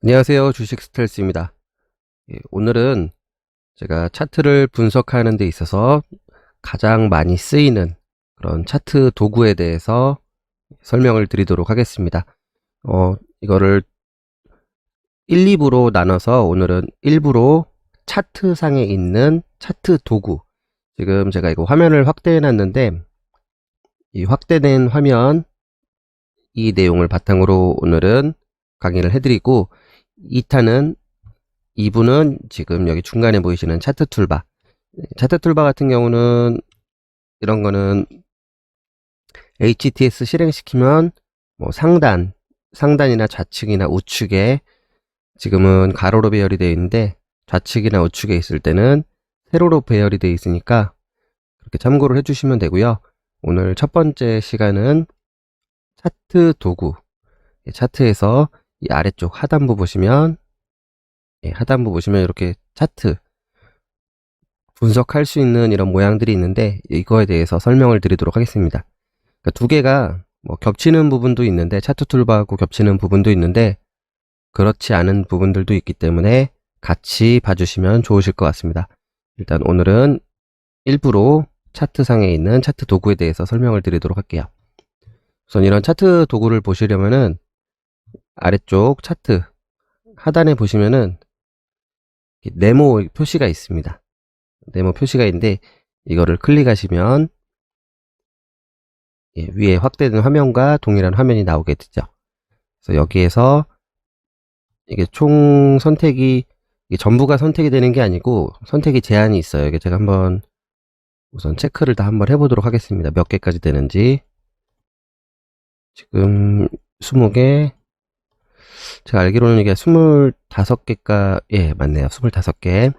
안녕하세요. 주식 스텔스입니다. 예, 오늘은 제가 차트를 분석하는 데 있어서 가장 많이 쓰이는 그런 차트 도구에 대해서 설명을 드리도록 하겠습니다. 어, 이거를 1, 2부로 나눠서 오늘은 일부로 차트상에 있는 차트 도구. 지금 제가 이거 화면을 확대해 놨는데 이 확대된 화면 이 내용을 바탕으로 오늘은 강의를 해드리고 2탄은 2부는 지금 여기 중간에 보이시는 차트 툴바. 차트 툴바 같은 경우는 이런 거는 HTS 실행시키면 뭐 상단, 상단이나 좌측이나 우측에 지금은 가로로 배열이 되어 있는데 좌측이나 우측에 있을 때는 세로로 배열이 되어 있으니까 그렇게 참고를 해주시면 되고요. 오늘 첫 번째 시간은 차트 도구. 차트에서 이 아래쪽 하단부 보시면 예, 하단부 보시면 이렇게 차트 분석할 수 있는 이런 모양들이 있는데 이거에 대해서 설명을 드리도록 하겠습니다. 그러니까 두 개가 뭐 겹치는 부분도 있는데 차트 툴바하고 겹치는 부분도 있는데 그렇지 않은 부분들도 있기 때문에 같이 봐주시면 좋으실 것 같습니다. 일단 오늘은 일부로 차트상에 있는 차트 도구에 대해서 설명을 드리도록 할게요. 우선 이런 차트 도구를 보시려면은 아래쪽 차트 하단에 보시면은 네모 표시가 있습니다. 네모 표시가 있는데 이거를 클릭하시면 예, 위에 확대된 화면과 동일한 화면이 나오게 되죠. 그래서 여기에서 이게 총 선택이 이게 전부가 선택이 되는 게 아니고 선택이 제한이 있어요. 이게 제가 한번 우선 체크를 다 한번 해보도록 하겠습니다. 몇 개까지 되는지 지금 20개 제가 알기로는 이게 25개가, 예, 맞네요. 25개.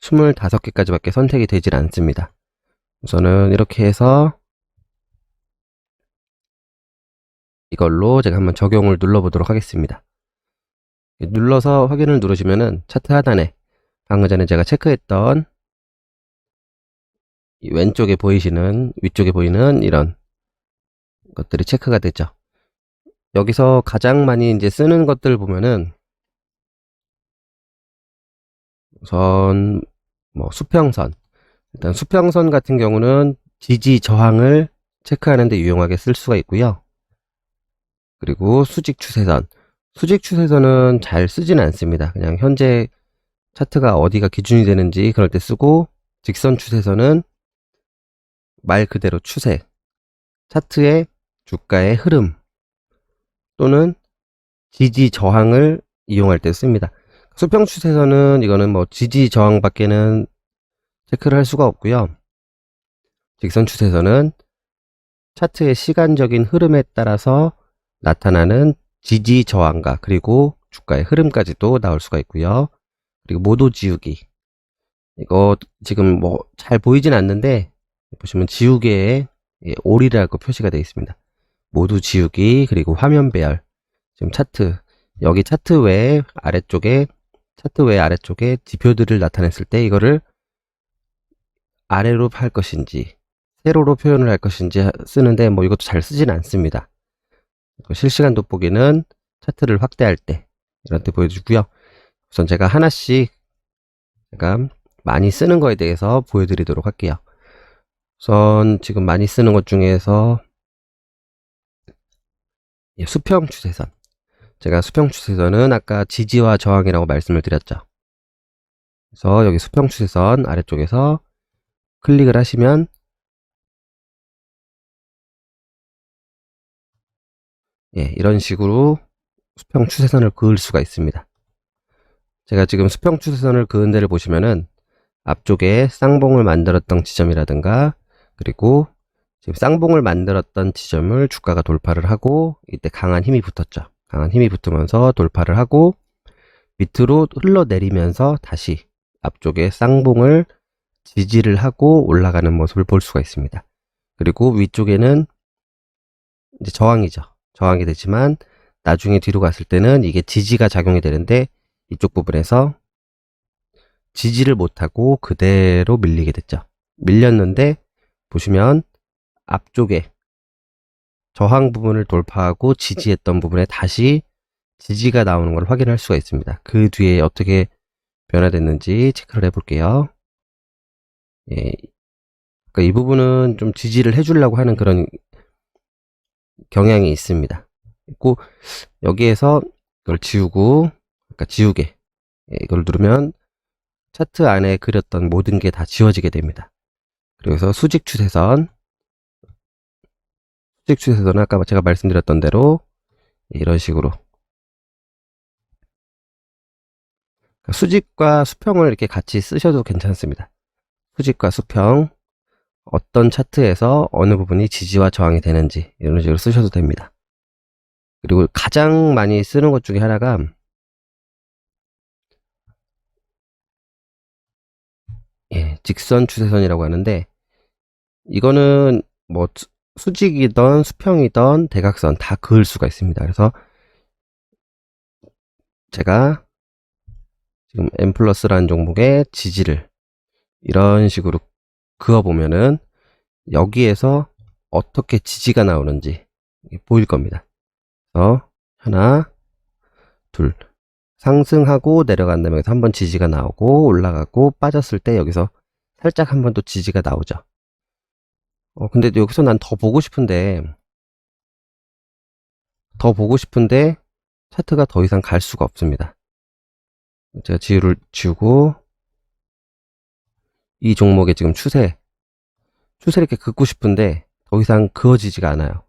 25개까지 밖에 선택이 되질 않습니다. 우선은 이렇게 해서 이걸로 제가 한번 적용을 눌러보도록 하겠습니다. 눌러서 확인을 누르시면은 차트 하단에 방금 전에 제가 체크했던 왼쪽에 보이시는 위쪽에 보이는 이런 것들이 체크가 되죠. 여기서 가장 많이 이제 쓰는 것들 보면은 우선 뭐 수평선 일단 수평선 같은 경우는 지지 저항을 체크하는 데 유용하게 쓸 수가 있고요. 그리고 수직 추세선 수직 추세선은 잘 쓰지는 않습니다. 그냥 현재 차트가 어디가 기준이 되는지 그럴 때 쓰고 직선 추세선은 말 그대로 추세 차트의 주가의 흐름 또는 지지 저항을 이용할 때 씁니다. 수평 추세선은 이거는 뭐 지지 저항 밖에는 체크를 할 수가 없고요. 직선 추세선은 차트의 시간적인 흐름에 따라서 나타나는 지지 저항과 그리고 주가의 흐름까지도 나올 수가 있고요. 그리고 모도 지우기. 이거 지금 뭐 잘 보이진 않는데 보시면 지우개에 올이라고 표시가 되어 있습니다. 모두 지우기 그리고 화면 배열 지금 차트 여기 차트 외에 아래쪽에 차트 외 아래쪽에 지표들을 나타냈을 때 이거를 아래로 할 것인지 세로로 표현을 할 것인지 쓰는데 뭐 이것도 잘 쓰진 않습니다. 실시간 돋보기는 차트를 확대할 때 이런 때 보여주고요. 우선 제가 하나씩 제가 많이 쓰는 거에 대해서 보여드리도록 할게요. 우선 지금 많이 쓰는 것 중에서 예, 수평 추세선. 제가 수평 추세선은 아까 지지와 저항이라고 말씀을 드렸죠. 그래서 여기 수평 추세선 아래쪽에서 클릭을 하시면 예, 이런 식으로 수평 추세선을 그을 수가 있습니다. 제가 지금 수평 추세선을 그은 데를 보시면은 앞쪽에 쌍봉을 만들었던 지점이라든가 그리고 지금 쌍봉을 만들었던 지점을 주가가 돌파를 하고 이때 강한 힘이 붙었죠. 강한 힘이 붙으면서 돌파를 하고 밑으로 흘러내리면서 다시 앞쪽에 쌍봉을 지지를 하고 올라가는 모습을 볼 수가 있습니다. 그리고 위쪽에는 이제 저항이죠. 저항이 되지만 나중에 뒤로 갔을 때는 이게 지지가 작용이 되는데 이쪽 부분에서 지지를 못하고 그대로 밀리게 됐죠. 밀렸는데 보시면 앞쪽에 저항 부분을 돌파하고 지지했던 부분에 다시 지지가 나오는 걸 확인할 수가 있습니다. 그 뒤에 어떻게 변화됐는지 체크를 해볼게요. 예, 그러니까 이 부분은 좀 지지를 해주려고 하는 그런 경향이 있습니다. 있고 여기에서 이걸 지우고, 그러니까 지우개 예, 이걸 누르면 차트 안에 그렸던 모든 게 다 지워지게 됩니다. 그래서 수직 추세선, 수직 추세선은 아까 제가 말씀드렸던 대로 이런 식으로 수직과 수평을 이렇게 같이 쓰셔도 괜찮습니다. 수직과 수평, 어떤 차트에서 어느 부분이 지지와 저항이 되는지 이런 식으로 쓰셔도 됩니다. 그리고 가장 많이 쓰는 것 중에 하나가 예, 직선 추세선이라고 하는데 이거는 뭐 수- 수직이던 수평이던 대각선 다 그을 수가 있습니다. 그래서 제가 지금 M 플러스라는 종목의 지지를 이런 식으로 그어 보면은 여기에서 어떻게 지지가 나오는지 보일 겁니다. 그래서 하나, 둘 상승하고 내려간 다음에 여기서 한번 지지가 나오고 올라가고 빠졌을 때 여기서 살짝 한 번 또 지지가 나오죠. 어, 근데 여기서 난 더 보고 싶은데 더 보고 싶은데 차트가 더 이상 갈 수가 없습니다. 제가 지우를 지우고 이 종목의 지금 추세 추세를 이렇게 긋고 싶은데 더 이상 그어지지가 않아요.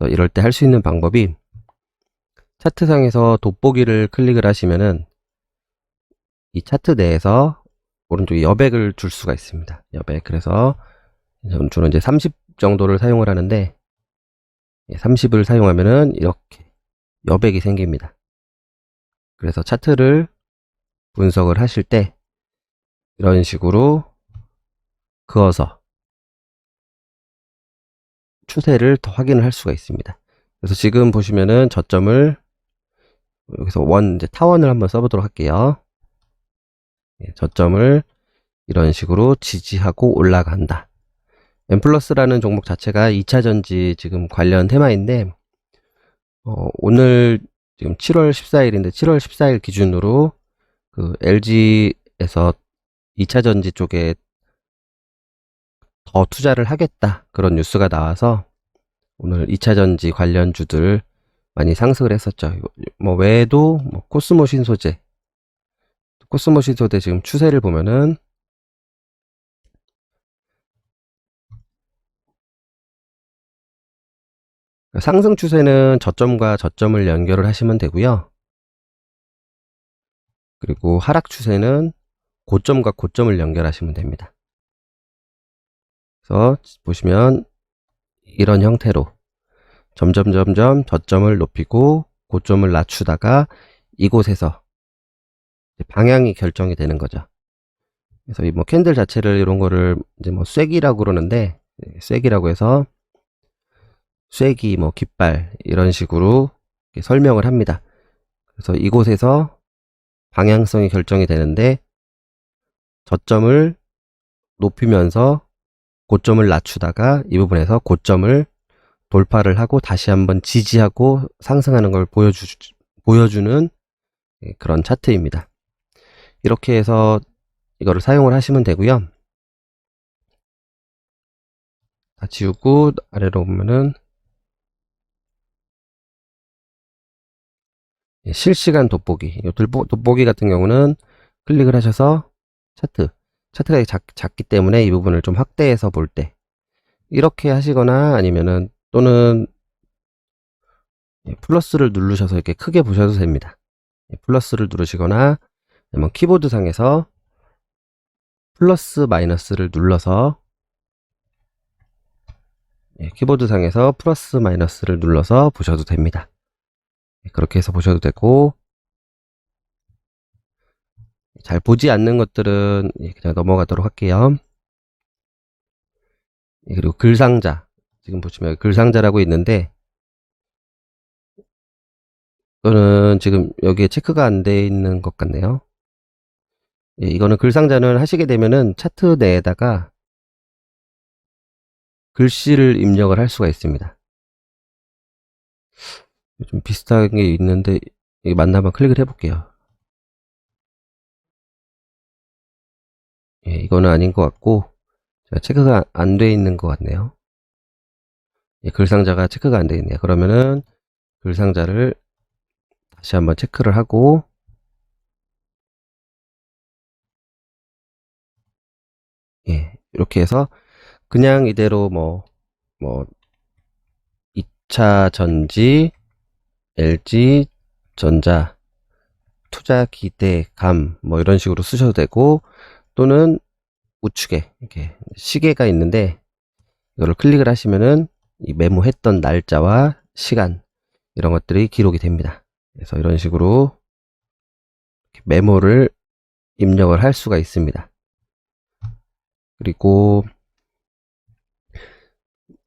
이럴 때 할 수 있는 방법이 차트상에서 돋보기를 클릭을 하시면은 이 차트 내에서 오른쪽에 여백을 줄 수가 있습니다. 여백. 그래서 저는 주로 이제 30 정도를 사용을 하는데 30을 사용하면은 이렇게 여백이 생깁니다. 그래서 차트를 분석을 하실 때 이런 식으로 그어서 추세를 더 확인을 할 수가 있습니다. 그래서 지금 보시면은 저점을 여기서 원 이제 타원을 한번 써보도록 할게요. 예, 저점을 이런 식으로 지지하고 올라간다. M 플러스라는 종목 자체가 2차 전지 지금 관련 테마인데 어, 오늘 지금 7월 14일인데 7월 14일 기준으로 그 LG에서 2차 전지 쪽에 더 투자를 하겠다 그런 뉴스가 나와서 오늘 2차 전지 관련 주들 많이 상승을 했었죠. 뭐 외에도 뭐 코스모 신소재, 코스모 신소재 지금 추세를 보면은 상승 추세는 저점과 저점을 연결을 하시면 되고요. 그리고 하락 추세는 고점과 고점을 연결하시면 됩니다. 그래서 보시면 이런 형태로 점점 점점 저점을 높이고 고점을 낮추다가 이곳에서 방향이 결정이 되는 거죠. 그래서 이 뭐 캔들 자체를 이런 거를 이제 뭐 쐐기라고 그러는데 쐐기라고 해서 쐐기 뭐 깃발 이런 식으로 설명을 합니다. 그래서 이곳에서 방향성이 결정이 되는데 저점을 높이면서 고점을 낮추다가 이 부분에서 고점을 돌파를 하고 다시 한번 지지하고 상승하는 걸 보여주, 보여주는 예, 그런 차트입니다. 이렇게 해서 이거를 사용을 하시면 되고요. 다 지우고 아래로 보면은 실시간 돋보기. 이 돋보기 같은 경우는 클릭을 하셔서 차트. 차트가 작, 작기 때문에 이 부분을 좀 확대해서 볼 때 이렇게 하시거나 아니면은 또는 예, 플러스를 누르셔서 이렇게 크게 보셔도 됩니다. 예, 플러스를 누르시거나 아니면 키보드 상에서 플러스 마이너스를 눌러서 예, 키보드 상에서 플러스 마이너스를 눌러서 보셔도 됩니다. 예, 그렇게 해서 보셔도 되고 잘 보지 않는 것들은 예, 그냥 넘어가도록 할게요. 예, 그리고 글상자 지금 보시면 글상자라고 있는데 이거는 지금 여기에 체크가 안 돼 있는 것 같네요. 예, 이거는 글상자는 하시게 되면은 차트 내에다가 글씨를 입력을 할 수가 있습니다. 좀 비슷한 게 있는데 맞나 한번 클릭을 해볼게요. 예, 이거는 아닌 것 같고, 자, 체크가 안 돼 있는 것 같네요. 예, 글 상자가 체크가 안 돼 있네요. 그러면은 글 상자를 다시 한번 체크를 하고, 예, 이렇게 해서 그냥 이대로 뭐, 뭐, 2차 전지, LG 전자, 투자 기대감, 뭐 이런 식으로 쓰셔도 되고, 또는 우측에 이렇게 시계가 있는데, 이거를 클릭을 하시면은 이 메모했던 날짜와 시간, 이런 것들이 기록이 됩니다. 그래서 이런 식으로 메모를 입력을 할 수가 있습니다. 그리고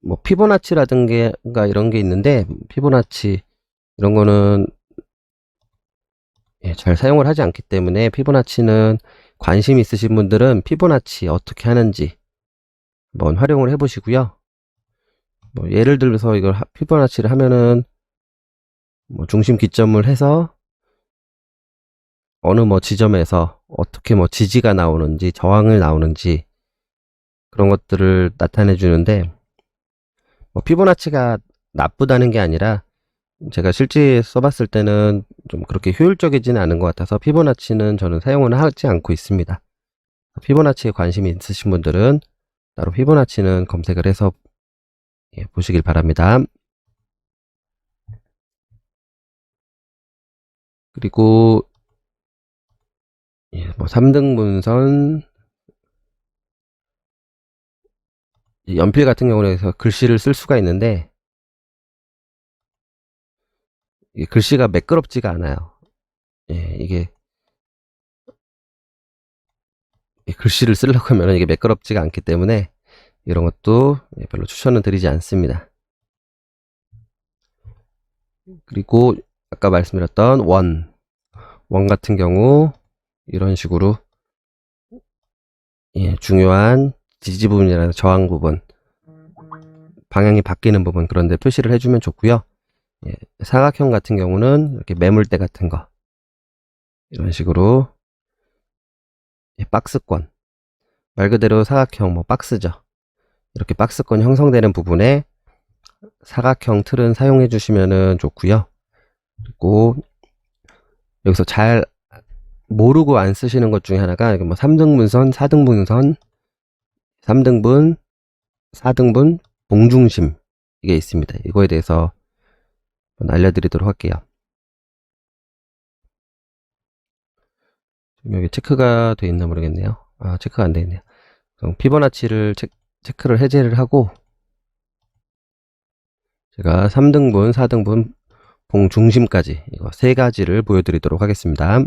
뭐 피보나치라든가 이런 게 있는데 피보나치 이런 거는 예, 잘 사용을 하지 않기 때문에 피보나치는 관심 있으신 분들은 피보나치 어떻게 하는지 한번 활용을 해 보시고요. 뭐 예를 들어서 이걸 하- 피보나치를 하면은 뭐 중심 기점을 해서 어느 뭐 지점에서 어떻게 뭐 지지가 나오는지 저항을 나오는지 그런 것들을 나타내 주는데 뭐 피보나치가 나쁘다는 게 아니라 제가 실제 써봤을 때는 좀 그렇게 효율적이지는 않은 것 같아서 피보나치는 저는 사용은 하지 않고 있습니다. 피보나치에 관심이 있으신 분들은 따로 피보나치는 검색을 해서 예, 보시길 바랍니다. 그리고 예, 뭐 3등 분선 이 연필 같은 경우는 서 글씨를 쓸 수가 있는데 글씨가 매끄럽지가 않아요. 예, 이게 이 글씨를 쓰려고 하면 이게 매끄럽지가 않기 때문에 이런 것도 예, 별로 추천은 드리지 않습니다. 그리고 아까 말씀드렸던 원, 원 같은 경우 이런 식으로 예, 중요한 지지 부분이나 저항 부분, 방향이 바뀌는 부분 그런데 표시를 해주면 좋고요. 예, 사각형 같은 경우는 이렇게 매물대 같은 거 이런 식으로 예, 박스권 말 그대로 사각형 뭐 박스죠. 이렇게 박스권 형성되는 부분에 사각형 틀은 사용해 주시면 좋고요. 그리고 여기서 잘 모르고 안 쓰시는 것 중에 하나가 뭐 3등분선, 4등분선, 3등분, 4등분, 봉중심 이게 있습니다. 이거에 대해서 알려드리도록 할게요. 여기 체크가 돼 있나 모르겠네요. 아, 체크가 안 돼 있네요. 그럼 피보나치를 체, 체크를 해제를 하고 제가 3등분, 4등분, 봉 중심까지 이거 세 가지를 보여드리도록 하겠습니다.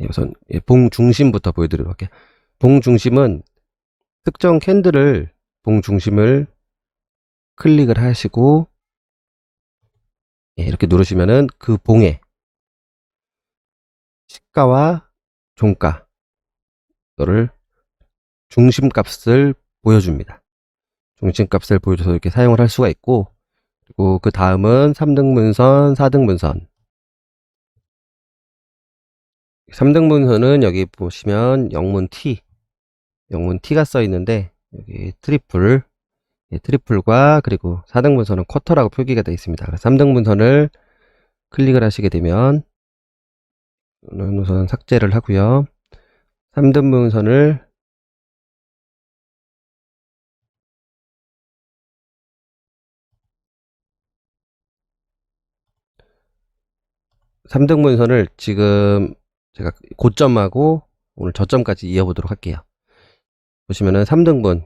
예, 우선 예, 봉중심부터 보여드리도록 할게요. 봉 중심은 특정 캔들을 봉 중심을 클릭을 하시고 예, 이렇게 누르시면은 그 봉에 시가와 종가 이거를 중심값을 보여줍니다. 중심값을 보여줘서 이렇게 사용을 할 수가 있고 그리고 그 다음은 3등분선, 4등분선 3등분선은 여기 보시면 영문 T 영문 T가 써 있는데 여기 트리플 예, 트리플과 그리고 4등 분선은 쿼터라고 표기가 되어 있습니다. 3등 분선을 클릭을 하시게 되면 우선 삭제를 하고요. 3등 분선을 3등분선을 지금 제가 고점하고 오늘 저점까지 이어보도록 할게요. 보시면은 3등분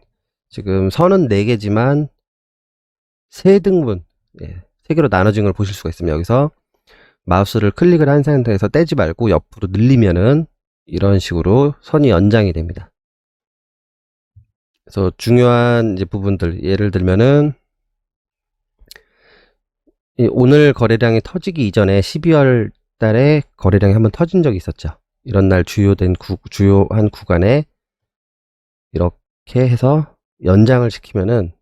지금 선은 4개지만 3등분 예, 3개로 나눠진 걸 보실 수가 있습니다. 여기서 마우스를 클릭을 한 상태에서 떼지 말고 옆으로 늘리면은 이런 식으로 선이 연장이 됩니다. 그래서 중요한 이제 부분들 예를 들면은 이 오늘 거래량이 터지기 이전에 12월 달에 거래량이 한번 터진 적이 있었죠. 이런 날 주요된 구, 주요한 구간에 이렇게 해서 연장을 시키면은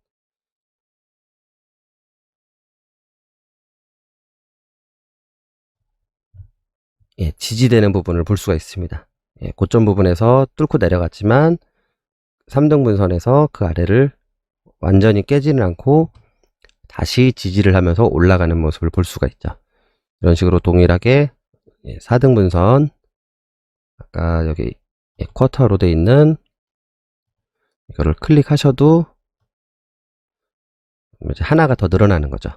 예, 지지되는 부분을 볼 수가 있습니다. 예, 고점 부분에서 뚫고 내려갔지만 3등분선에서 그 아래를 완전히 깨지는 않고 다시 지지를 하면서 올라가는 모습을 볼 수가 있죠. 이런 식으로 동일하게 예, 4등분선 아까 여기 예, 쿼터로 돼 있는 이거를 클릭하셔도 이제 하나가 더 늘어나는 거죠.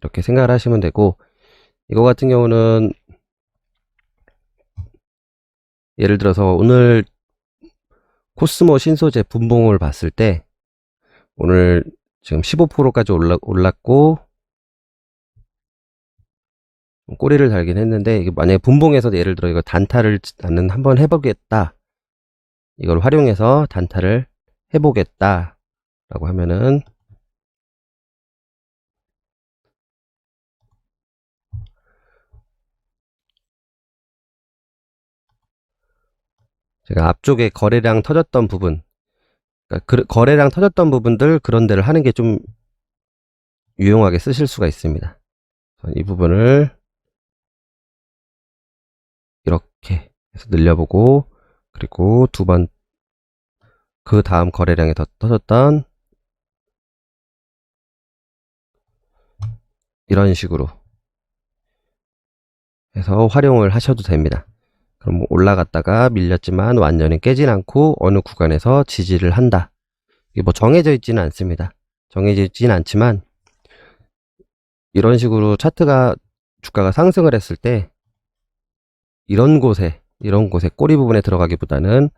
이렇게 생각을 하시면 되고 이거 같은 경우는 예를 들어서 오늘 코스모 신소재 분봉을 봤을 때 오늘 지금 15%까지 올라, 올랐고 꼬리를 달긴 했는데 만약에 분봉에서 예를 들어 이거 단타를 나는 한번 해보겠다 이걸 활용해서 단타를 해보겠다 라고 하면은 제가 앞쪽에 거래량 터졌던 부분 그러니까 그- 거래량 터졌던 부분들 그런 데를 하는 게 좀 유용하게 쓰실 수가 있습니다. 이 부분을 이렇게 해서 늘려보고 그리고 두 번 그 다음 거래량이 더 터졌던 이런 식으로 해서 활용을 하셔도 됩니다. 그럼 올라갔다가 밀렸지만 완전히 깨진 않고 어느 구간에서 지지를 한다. 이게 뭐 정해져 있지는 않습니다. 정해져 있지는 않지만 이런 식으로 차트가 주가가 상승을 했을 때 이런 곳에 이런 곳에 꼬리 부분에 들어가기보다는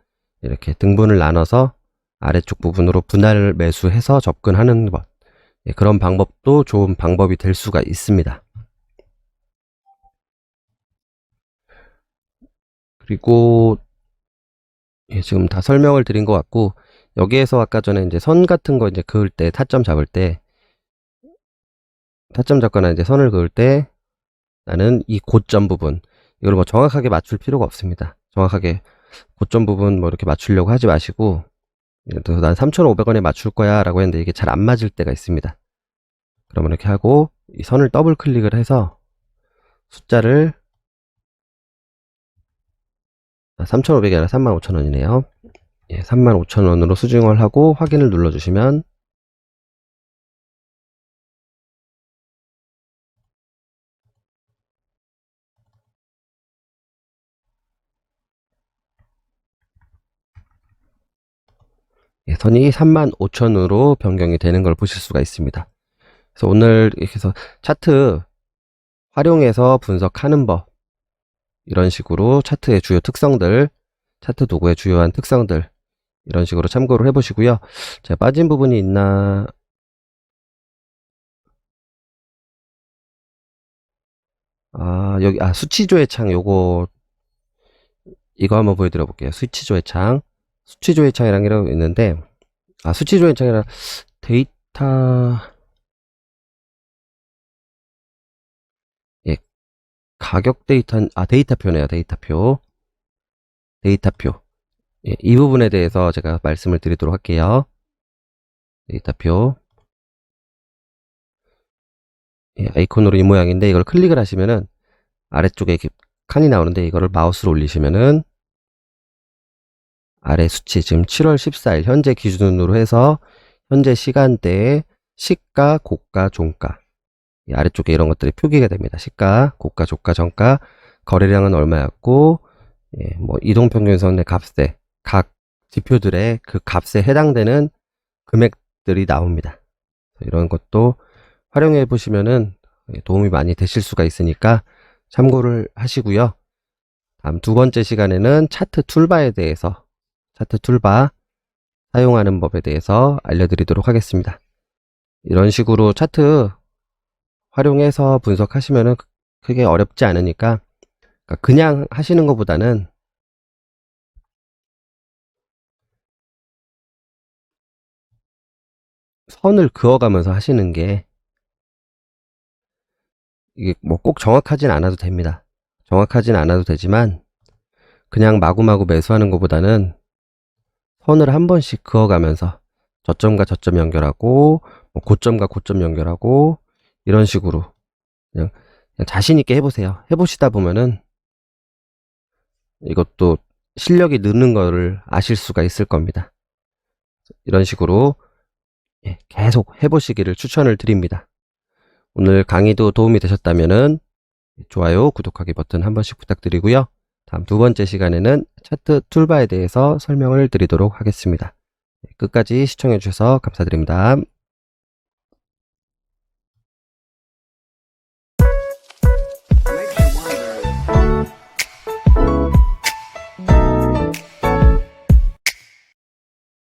이렇게 등분을 나눠서 아래쪽 부분으로 분할 매수해서 접근하는 것 예, 그런 방법도 좋은 방법이 될 수가 있습니다. 그리고 예, 지금 다 설명을 드린 것 같고 여기에서 아까 전에 이제 선 같은 거 이제 그을 때 타점 잡을 때 타점 잡거나 이제 선을 그을 때 나는 이 고점 부분 이걸 뭐 정확하게 맞출 필요가 없습니다. 정확하게 고점 부분 뭐 이렇게 맞추려고 하지 마시고 난 3,500원에 맞출 거야 라고 했는데 이게 잘 안 맞을 때가 있습니다. 그러면 이렇게 하고 이 선을 더블 클릭을 해서 숫자를 3,500이 아니라 35,000원이네요. 예, 35,000원으로 수중을 하고 확인을 눌러주시면 선이 35,000으로 변경이 되는 걸 보실 수가 있습니다. 그래서 오늘 이렇게 해서 차트 활용해서 분석하는 법 이런 식으로 차트의 주요 특성들 차트 도구의 주요한 특성들 이런 식으로 참고를 해보시고요. 제가 빠진 부분이 있나 아 여기 아 수치조회 창 요거 이거 한번 보여드려 볼게요. 수치조회 창 수치조 회 창이라고 있는데 아 수치조 회 창이라 데이터 예 가격 데이터 아 데이터표네요. 데이터표 데이터표 예, 이 부분에 대해서 제가 말씀을 드리도록 할게요. 데이터표 예, 아이콘으로 이 모양인데 이걸 클릭을 하시면은 아래쪽에 이렇게 칸이 나오는데 이거를 마우스로 올리시면은 아래 수치 지금 7월 14일 현재 기준으로 해서 현재 시간대에 시가, 고가, 종가 이 아래쪽에 이런 것들이 표기가 됩니다. 시가, 고가, 조가, 정가 거래량은 얼마였고 예, 뭐 이동평균선의 값에 각 지표들의 그 값에 해당되는 금액들이 나옵니다. 이런 것도 활용해 보시면은 도움이 많이 되실 수가 있으니까 참고를 하시고요. 다음 두 번째 시간에는 차트 툴바에 대해서 차트 툴바 사용하는 법에 대해서 알려드리도록 하겠습니다. 이런 식으로 차트 활용해서 분석하시면은 크게 어렵지 않으니까 그러니까 그냥 하시는 것보다는 선을 그어가면서 하시는 게 이게 뭐 꼭 정확하진 않아도 됩니다. 정확하진 않아도 되지만 그냥 마구마구 매수하는 것보다는 선을 한 번씩 그어가면서 저점과 저점 연결하고 뭐 고점과 고점 연결하고 이런 식으로 그냥, 그냥 자신 있게 해보세요. 해보시다 보면은 이것도 실력이 느는 거를 아실 수가 있을 겁니다. 이런 식으로 예, 계속 해보시기를 추천을 드립니다. 오늘 강의도 도움이 되셨다면 좋아요, 구독하기 버튼 한 번씩 부탁드리고요. 다음 두 번째 시간에는 차트 툴바에 대해서 설명을 드리도록 하겠습니다. 끝까지 시청해 주셔서 감사드립니다.